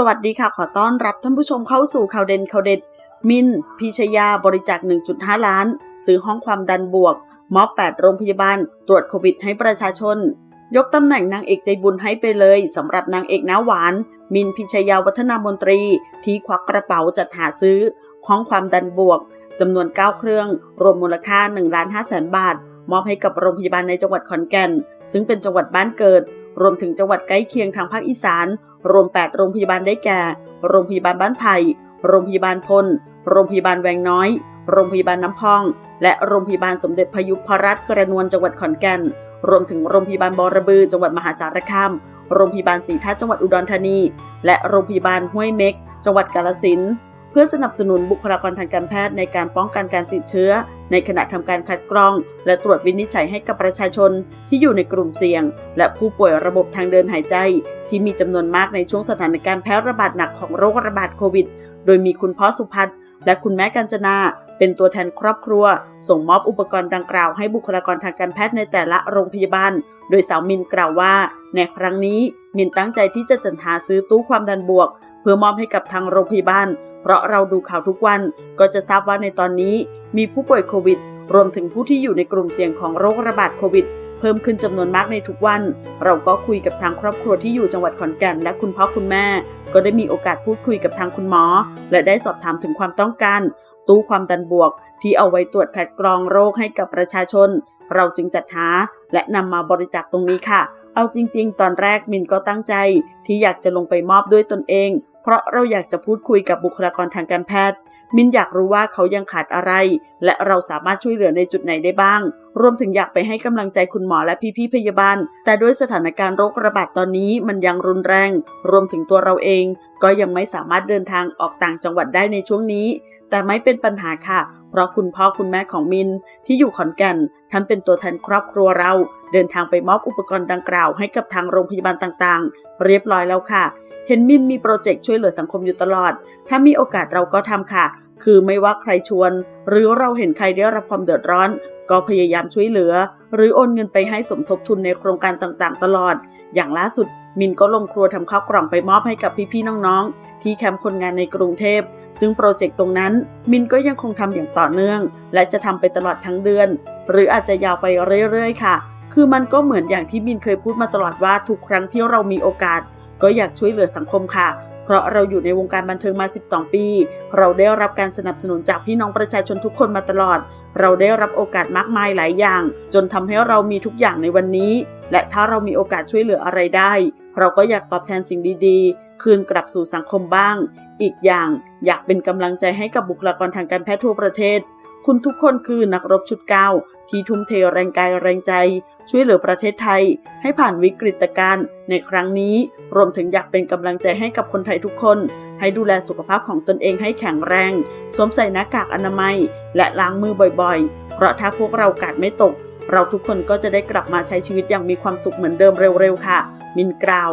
สวัสดีค่ะ ขอต้อนรับท่านผู้ชมเข้าสู่ข่าวเด่นข่าวเด็ด มินพิชยาบริจาค 1.5 ล้าน ซื้อห้องความดันบวก มอบ 8 โรงพยาบาล ตรวจโควิดให้ประชาชน ยกตำแหน่งนางเอกใจบุญให้ไปเลยสำหรับนางเอกน้าหวาน มินพิชยาวัฒนามนตรี ที่ควักกระเป๋าจัดหาซื้อ ห้องความดันบวกจำนวน 9 เครื่อง รวมมูลค่า1ล้าน5แสนบาท มอบให้กับโรงพยาบาลในจังหวัดขอนแก่น ซึ่งเป็นจังหวัดบ้านเกิด รวมถึงจังหวัดใกล้เคียงทางภาคอีสาน รวม 8 โรงพยาบาลได้แก่ โรงพยาบาลบ้านไผ่โรงพยาบาลพล โรงพยาบาลแวงน้อย โรงพยาบาลน้ำพอง และโรงพยาบาลสมเด็จพยุพรัตน์กระนวลจังหวัดขอนแก่น รวมถึงโรงพยาบาลบอระบือจังหวัดมหาสารคาม โรงพยาบาลศรีทัศจังหวัดอุดรธานี และโรงพยาบาลห้วยเม็ก จังหวัดกาฬสินธุ์เพื่อสนับสนุนบุคลากรทางการแพทย์ในการป้องกันการติดเชื้อ ในขณะทำการคัดกรอง และตรวจวินิจฉัยให้กับประชาชนที่อยู่ในกลุ่มเสี่ยง และผู้ป่วยระบบทางเดินหายใจ ที่มีจำนวนมากในช่วงสถานการณ์แพร่ระบาดหนักของโรคระบาดโควิด โดยมีคุณพ่อสุพัฒน์และคุณแม่กัญจนาเป็นตัวแทนครอบครัว ส่งมอบอุปกรณ์ดังกล่าวให้บุคลากรทางการแพทย์ในแต่ละโรงพยาบาล โดยสาวมินกล่าวว่า ในครั้งนี้มินตั้งใจที่จะจัดหาซื้อตู้ความดันบวก เพื่อมอบให้กับทางโรงพยาบาล ราะเราดูข่าวทุกวันก็จะทราบว่าในตอนนี้มีผู้ป่วยโควิด รวมถึงผู้ที่อยู่ในกลุ่มเสี่ยงของโรคระบาดโควิด เพิ่มขึ้นจำนวนมากในทุกวัน เราก็คุยกับทางครอบครัวที่อยู่จังหวัดขอนแก่นและคุณพ่อคุณแม่ ก็ได้มีโอกาสพูดคุยกับทางคุณหมอ และได้สอบถามถึงความต้องการ ตู้ความดันบวก ที่เอาไว้ตรวจคัดกรองโรคให้กับประชาชน เราจึงจัดหาและนำมาบริจาคตรงนี้ค่ะเอาจริง ๆ ตอนแรกมินก็ตั้งใจที่อยากจะลงไปมอบด้วยตนเอง เพราะเราอยากจะพูดคุยกับบุคลากรทางการแพทย์ มินอยากรู้ว่าเขายังขาดอะไร และเราสามารถช่วยเหลือในจุดไหนได้บ้าง รวมถึงอยากไปให้กำลังใจคุณหมอและพี่ๆพยาบาล แต่ด้วยสถานการณ์โรคระบาดตอนนี้มันยังรุนแรง รวมถึงตัวเราเอง ก็ยังไม่สามารถเดินทางออกต่างจังหวัดได้ในช่วงนี้ แต่ไม่เป็นปัญหาค่ะ เพราะคุณพ่อคุณแม่ของมินที่อยู่ขอนแก่นท่านเป็นตัวแทนครอบครัวเรา เดินทางไปมอบอุปกรณ์ดังกล่าวให้กับทางโรงพยาบาลต่างๆ เรียบร้อยแล้วค่ะ เห็นมินมีโปรเจกต์ช่วยเหลือสังคมอยู่ตลอด ถ้ามีโอกาสเราก็ทำค่ะ คือไม่ว่าใครชวน หรือเราเห็นใครได้รับความเดือดร้อน ก็พยายามช่วยเหลือ หรือโอนเงินไปให้สมทบทุนในโครงการต่างๆ ตลอด อย่างล่าสุดมินก็ลงครัวทำข้าวกล่องไปมอบให้กับพี่ๆน้องๆ ที่แคมป์คนงานในกรุงเทพ ซึ่งโปรเจกต์ตรงนั้นมินก็ยังคงทำอย่างต่อเนื่อง และจะทำไปตลอดทั้งเดือน หรืออาจจะยาวไปเรื่อยๆ ค่ะ คือมันก็เหมือนอย่างที่มินเคยพูดมาตลอดว่าทุกครั้งที่เรามีโอกาส ก็อยากช่วยเหลือสังคมค่ะ เพราะเราอยู่ในวงการบันเทิงมา 12 ปี เราได้รับการสนับสนุนจากพี่น้องประชาชนทุกคนมาตลอด เราได้รับโอกาสมากมายหลายอย่าง จนทำให้เรามีทุกอย่างในวันนี้ และถ้าเรามีโอกาสช่วยเหลืออะไรได้ เราก็อยากตอบแทนสิ่งดีๆ คืนกลับสู่สังคมบ้าง อีกอย่างอยากเป็นกำลังใจให้กับบุคลากรทางการแพทย์ทั่วประเทศ คุณทุกคนคือนักรบชุดเก้าที่ทุ่มเทแรงกายแรงใจ ช่วยเหลือประเทศไทย ให้ผ่านวิกฤตการณ์ในครั้งนี้ รวมถึงอยากเป็นกำลังใจให้กับคนไทยทุกคน ให้ดูแลสุขภาพของตนเองให้แข็งแรง สวมใส่หน้ากากอนามัย และล้างมือบ่อยๆ เพราะถ้าพวกเรากาดไม่ตก เราทุกคนก็จะได้กลับมาใช้ชีวิตอย่างมีความสุขเหมือนเดิมเร็วๆค่ะ มินกล่าว